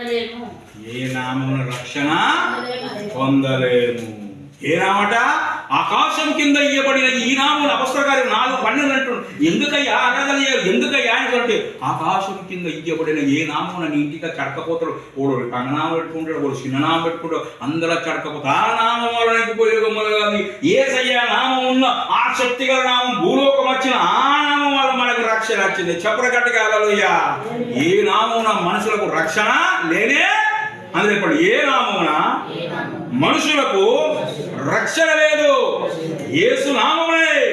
ఏ నామమున రక్షణ పొందలేము. ఏ నామట? ఆకాశం కింద ఇయ్యబడిన ఈ నామములు అపస్త్రకారి నాలుగు పన్నెండు అంటున్నాడు ఎందుకయ్యా ఆరాధన ఎందుకయ్యా అని అంటే ఆకాశం కింద ఇయ్యబడిన ఏ నామమున నీ ఇంటికి చడకపోతాడు? ఓడు కంగనామం పెట్టుకుంటాడు ఓడు చిన్ననామం పెట్టుకుంటాడు అందరూ చడకపోతాడు ఆ నామం వలన ఉపయోగములు కాదు ఏ సయ్యా నామం ఉన్న ఆ శక్తి గల నామం భూలోకం వచ్చిన ఆ నామం వల్ల మనకు రక్షణ వచ్చింది చెప్పరగట్టుగా అలలుయ్యా ఏ నామమున మనుషులకు రక్షణ లేనే అందులో ఇప్పుడు ఏ నామమున? మనుషులకు రక్షణ లేదు యేసు నామమునే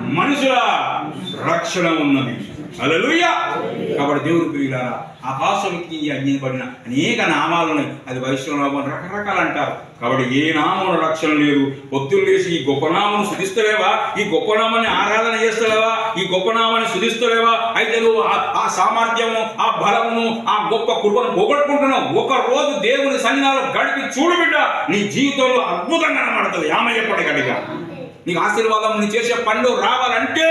మనుషుల రక్షణ ఉన్నది. హల్లెలూయా! కాబట్టి దేవుడు ప్రియులారా ఆకాశానికి అందించబడిన అనేక నామాలు ఉన్నాయి. అది వైష్ణవ రకరకాలు అంటారు. కాబట్టి ఏ నామం రక్షణ లేదు. పొద్దులు లేచి ఈ గొప్ప నామను శుధిస్తలేవా ఈ గొప్ప నామాన్ని ఆరాధన చేస్తలేవా? ఈ గొప్ప నామాన్ని శుధిస్తలేవా అయితే నువ్వు ఆ- ఆ సామర్థ్యము ఆ బలమును ఆ గొప్ప కృపను పోగొట్టుకుంటున్నావు. ఒక రోజు దేవుని సన్నిధానం గడిపి చూడు బిడ్డ నీ జీవితంలో అద్భుతంగా కనబడుతుంది. ఆమె ఎప్పటికడిగా నీకు ఆశీర్వాదం నీ చేసే పనులు రావాలంటే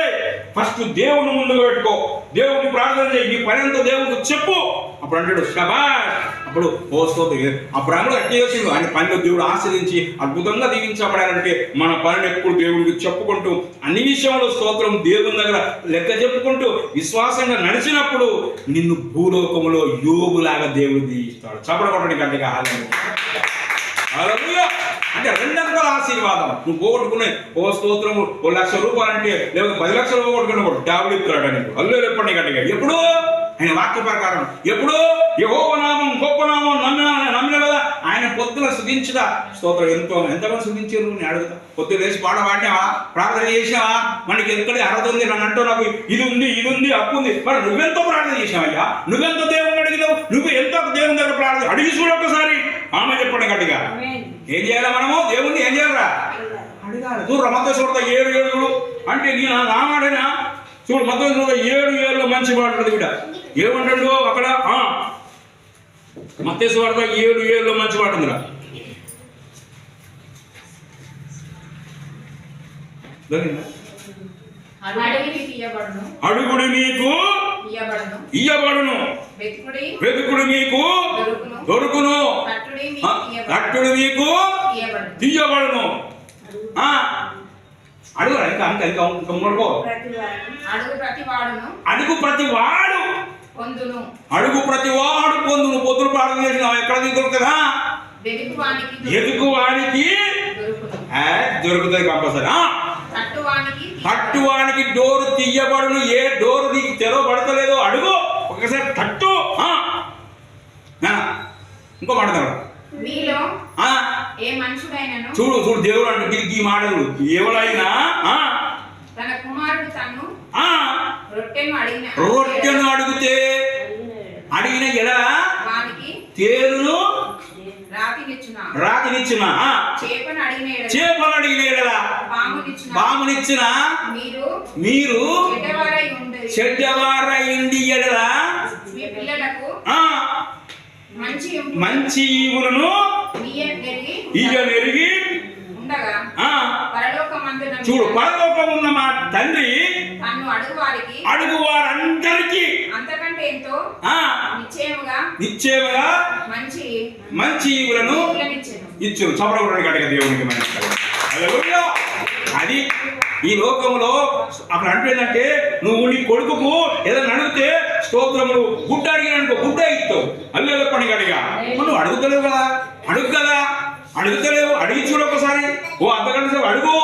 ఫస్ట్ దేవుని ముందు పెట్టుకో. దేవుని ప్రార్థన చేయి. నీ పని అంతా దేవునికి చెప్పు. అప్పుడు అంటాడు శబాష్! అప్పుడు ఓ స్తోత్రం అప్పుడు అన్నాడు అట్టే చేసిండు. ఆయన పనిలో దేవుడు ఆశ్రయించి అద్భుతంగా దీవించబడాలంటే మన పనిని ఎప్పుడు దేవుడికి చెప్పుకుంటూ అన్ని విషయంలో స్తోత్రం దేవుని దగ్గర లెక్క చెప్పుకుంటూ విశ్వాసంగా నడిచినప్పుడు నిన్ను భూలోకములో యోగులాగా దేవుడు దీవిస్తాడు. చప్పడగొట్టడి గట్టిగా. హాలని అంటే రెండంతల ఆశీర్వాదం. నువ్వు పోగొట్టుకునే ఓ స్తోత్రము ఓ లక్ష రూపాయలు అంటే లేదా పది లక్షలు పోగొట్టుకున్న కూడా డాబులు ఇస్తాడు నీకు అల్లు ఎప్పటి కంటే ఎప్పుడు? ఆయన వాక్య ప్రకారం. ఎప్పుడు? యెహోవా గొప్పనామం గొప్ప నమ్మిన నమ్మిన కదా ఆయన పొద్దున శుద్ధించుదా స్తోత్రం. ఎంతో ఎంతమంది శుద్ధించారు? నేను అడుగుతా. పొద్దున లేచి పాట పాడినావా? ప్రార్థన చేసావా మనకి ఎక్కడ అర్హత ఉంది? నన్ను అంటూ నాకు ఇది ఉంది ఇది ఉంది అప్పు ఉంది. మరి నువ్వెంతో ప్రార్థన చేసావయ్యా నువ్వెంత దేవుని అడిగినావు? నువ్వు ఎంతో దేవుని దగ్గర ప్రార్థన అడిగి చూడొక్కసారి చెప్పండి గట్టిగా. ఏం చేయాలి మనము? దేవుణ్ణి ఏం చేయాలరా? అడగాలి. చూడు మత చూడతా ఏడు ఏడు. అంటే నేను నా మాటనా? చూడు మత చూడతా ఏడు ఏళ్ళు మంచి మాట ఉంటుంది బిడ్డ. ఏమంటాడు అక్కడ? ఆ. మత్తేసు వార్త ఏడు ఏళ్ళు మంచి మాట ఉందిరా. అడుగుడు మీకు ఇయ్యబడును. వెతుకుడు. మీకు దొరుకును. మీకు ఇయ్యబడును తీయబడును. అడుగు ఇంకా ఇంకా ఇంకా ఇంకా మూడుకో అడుగు ప్రతి వాడును. అడుగు ప్రతి వాడు. పొందును. అడుగు ప్రతి వాడు పొందు నువ్వు పొద్దులు ప్రార్థన చేసినావు? ఎక్కడ వానికి ఎదుగు వాడికి దొరుకును ఏ, దొరుకుతుంది కంపల్సరీ. ఆ, తట్టు వానికి తట్టు వాడికి డోరు తీయబడును. ఏ డోరు నీకు తెరవబడతలేదో అడుగు. ఒకసారి తట్టు. ఇంకో మాట తెరవరా. మీలో ఆ ఏ మనుషుడైనను చూడు చూడు దేవుడు అంటే ఈ మాటలు. ఎవరైనా ఆ, తన కుమారుడు తన్ను ఆ, రొట్టెను అడిగితే అడిగిన వానికి తేరును రాతినిచ్చున? చేపను అడిగిన ఎడల. పామునిచ్చున? బామునిచ్చిన మీరు మీరు చెడ్డవారై ఉండి. చెడ్డవార ఇండి ఎడల. మంచి మంచి ఈవులను నెరిగి చూడు పరలోకం ఉన్న మా తండ్రి అడుగు వారికి అడుగు వారందరికీ అంతకంటే ఎంతో ఆ, నిశ్చయముగా మంచి మంచి ఈవులనిచ్చెను. ఇచ్చు చపడకూడదు కనుక దేవునికి మంచి. అది ఈ లోకంలో అక్కడ అంటుందంటే నువ్వు నీ కొడుకుకు ఏదైనా అడిగితే స్తోత్రములు గుడ్డ అడిగిననుకో గుడ్డ ఇస్తావు. అల్లెల పని అడిగా? నువ్వు అడుగుతలేవు కదా అడుగు కదా అడుగుతలేవు. అడిగి చూడు ఒకసారి. ఓ అంతకంటే సేపు అడుగు.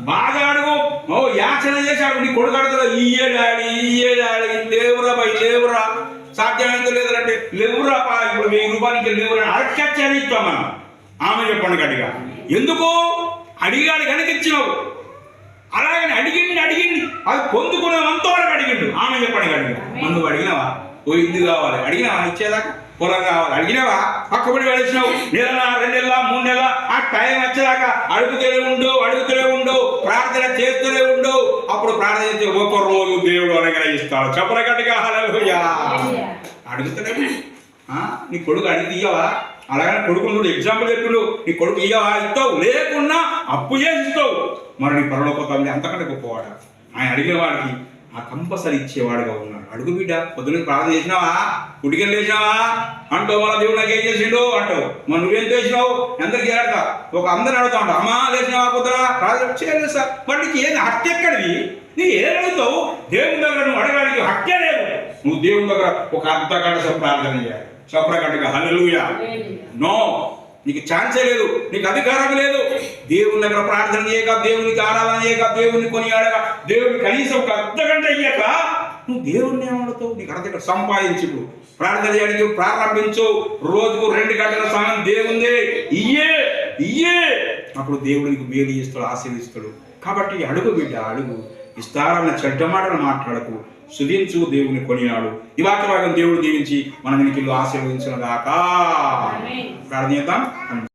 బాగా అడుగు. ఓ యాచన చేసి అడుగు. నీ కొడుకు అడుగుతా ఇయ్యే డాడీ ఇయ్యే డాడీ లేవురా బై లేవురా. సాధ్యమైందో లేదంటే లేవురా పా. ఇప్పుడు వెయ్యి రూపాయలకి లేవురా అడగచ్చని ఇస్తాం మనం. ఆమె చెప్పండి గట్టిగా. ఎందుకు? అడిగాడు కనుక ఇచ్చినావు. అలాగని అడిగిండి అడిగింది. అది పొందుకునే వరకు అడిగిండు. ఆమె చెప్పండి మరి నువ్వు అడిగినావా? ఓ ఇల్లు కావాలి. అడిగినావా? ఇచ్చేదాకా? పొలం కావాలి. అడిగినావా? పక్కబడి వెళ్ళినావు నెల రెండు నెలల మూడు నెలల? ఆ టైం వచ్చేదాకా అడుగుతూనే ఉండు అడుగుతూనే ఉండు. ప్రార్థన చేస్తూనే ఉండు. అప్పుడు ప్రార్థన చేస్తే ఒక రోజు దేవుడు అనుగ్రహిస్తాడు. చెప్పల గట్టిగా హల్లెలూయా. అడుగుతూనే నీ కొడుకు అడిగి ఇయ్యవా అలాగే కొడుకులు నువ్వు ఎగ్జాంపుల్ చెప్పిండు నీ కొడుకు ఇయ్యవా ఇస్తావు లేకున్నా అప్పు చేసి ఇస్తావు మరి నీ పరలోక తండ్రి అంతకంటే గొప్పవాడ? ఆయన అడిగిన వాడికి ఆ కంపల్సరీ ఇచ్చేవాడుగా ఉన్నాడు. అడుగు బిడ్డ పొద్దున్న ప్రార్థన చేసినావా? కుటికెళ్ళి లేచినావా? అంటావు మన దేవుడు నాకు ఏం చేసిండు? అంటావు మరి నువ్వేం చేసినావు? అందరికి అడతా ఒక అందరిని అడుగుతా ఉంటావు అమ్మా లేచినావా పొద్దున? ప్రార్థన చేయలేదు సార్. మరి నీకు ఏది హత్య ఎక్కడివి నీ ఏం అడుగుతావు? దేవుని దగ్గర నువ్వు అడగడానికి హత్య లేదు. నువ్వు దేవుని దగ్గర ఒక అర్ధ గంట ప్రార్థన చేయాలి. గంటగా హల్లెలూయా. నో. నీకు ఛాన్సే లేదు. నీకు అధికారం లేదు. దేవుని దగ్గర ప్రార్థన చేయక దేవునికి ఆరాధన చేయక దేవుని కొని ఆడక దేవుని కనీసం ఒక అర్ధ గంట అయ్యాక నువ్వు దేవుణ్ణి ఏమడుతావు నీకు అర్ధ గంట సంపాదించు. ప్రార్థన చేయడానికి ప్రారంభించు. రోజుకు రెండు గంటల సమయం దేవుంది. ఇయ్యే. ఇయ్యే. అప్పుడు దేవుడు నీకు మేలు ఇస్తాడు ఆశీర్దిస్తాడు కాబట్టి అడుగు బిడ్డ అడుగు. విస్తారమైన చెడ్డ మాటలు మాట్లాడకు. సుధించు దేవుని కొనియాడు. ఈ వాక్య భాగం దేవుడు దీవించి మన వెనుకలు ఆశీర్వదించిన దాకా ప్రార్థన చేద్దాం.